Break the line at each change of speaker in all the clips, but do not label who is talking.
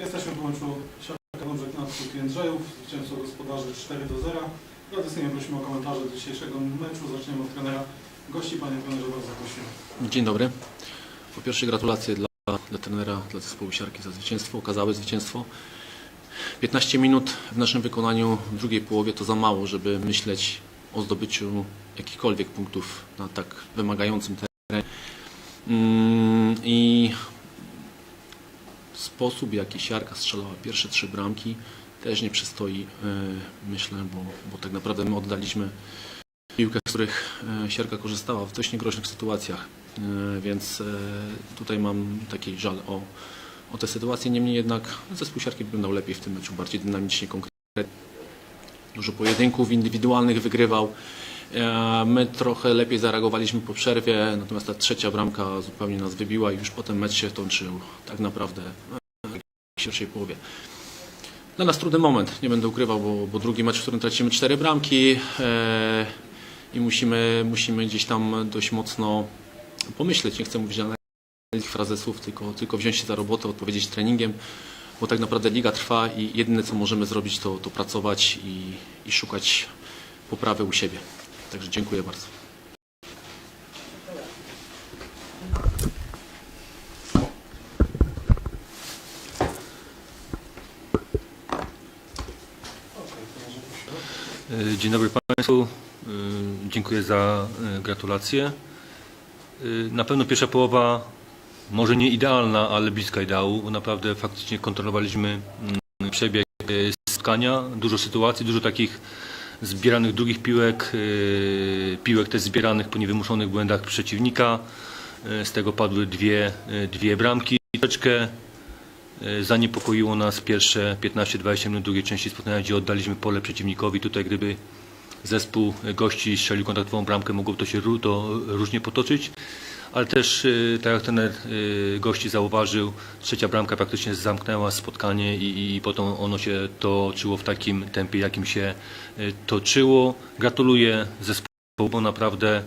Jesteśmy po meczu siatka Dążek nad Kulki Jędrzejów. Zwycięstwo gospodarzy 4 do 0. Tradycyjnie prosimy o komentarze do dzisiejszego meczu. Zaczniemy od trenera. Gości, panie trenerze, bardzo prosimy.
Dzień dobry. Po pierwsze gratulacje dla, dla trenera, dla zespołu Siarki za zwycięstwo, okazałe zwycięstwo. 15 minut w naszym wykonaniu w drugiej połowie to za mało, żeby myśleć o zdobyciu jakichkolwiek punktów na tak wymagającym terenie. Mm, I sposób, jaki Siarka strzelała pierwsze trzy bramki też nie przystoi, e, myślę, bo, bo tak naprawdę my oddaliśmy piłkę, z których e, Siarka korzystała w dość niegroźnych sytuacjach, E, więc tutaj mam taki żal o, o tę sytuację. Niemniej jednak zespół Siarki wyglądał lepiej w tym meczu, bardziej dynamicznie, konkretnie. Dużo pojedynków indywidualnych wygrywał. My trochę lepiej zareagowaliśmy po przerwie, natomiast ta trzecia bramka zupełnie nas wybiła i już potem mecz się toczył tak naprawdę w pierwszej połowie. Dla nas trudny moment, nie będę ukrywał, bo, bo drugi mecz, w którym tracimy cztery bramki e, i musimy, musimy gdzieś tam dość mocno pomyśleć, nie chcę mówić analiz frazesów, tylko, tylko wziąć się za robotę, odpowiedzieć treningiem, bo tak naprawdę liga trwa i jedyne co możemy zrobić to, to pracować i, i szukać poprawy u siebie. Także dziękuję bardzo.
Dzień dobry Państwu. E, Dziękuję za e, gratulacje. E, Na pewno pierwsza połowa może nie idealna, ale bliska ideału. Naprawdę faktycznie kontrolowaliśmy mm, przebieg e, spotkania. Dużo sytuacji, dużo takich zbieranych drugich piłek, e, piłek też zbieranych po niewymuszonych błędach przeciwnika. E, Z tego padły dwie, e, dwie bramki. Troszeczkę E, Zaniepokoiło nas pierwsze 15-20 minut drugiej części spotkania, gdzie oddaliśmy pole przeciwnikowi. Tutaj gdyby zespół gości strzelił kontaktową bramkę, mogło to się to różnie potoczyć. Ale też, e, tak jak trener e, gości zauważył, trzecia bramka praktycznie zamknęła spotkanie i, i potem ono się toczyło w takim tempie, jakim się e, toczyło. Gratuluję zespołu, bo naprawdę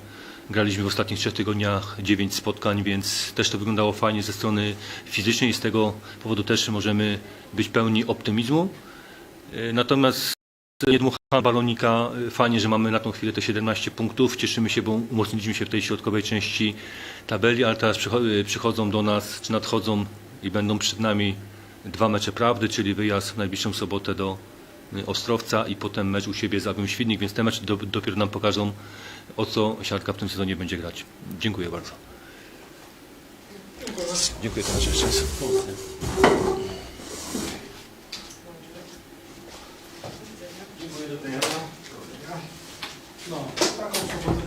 Graliśmy w ostatnich trzech tygodniach dziewięć spotkań, więc też to wyglądało fajnie ze strony fizycznej i z tego powodu też możemy być pełni optymizmu. E, Natomiast nie dmucham balonika. E, Fajnie, że mamy na tą chwilę te 17 punktów. Cieszymy się, bo umocniliśmy się w tej środkowej części tabeli, ale teraz e, przychodzą do nas, czy nadchodzą i będą przed nami dwa mecze prawdy, czyli wyjazd w najbliższą sobotę do Ostrowca i potem mecz u siebie z Abią Świdnik, więc te mecze do, dopiero nam pokażą, o co siatka w tym sezonie będzie grać. Dziękuję bardzo. Dziękuję raz.
Dziękuję do. No, taką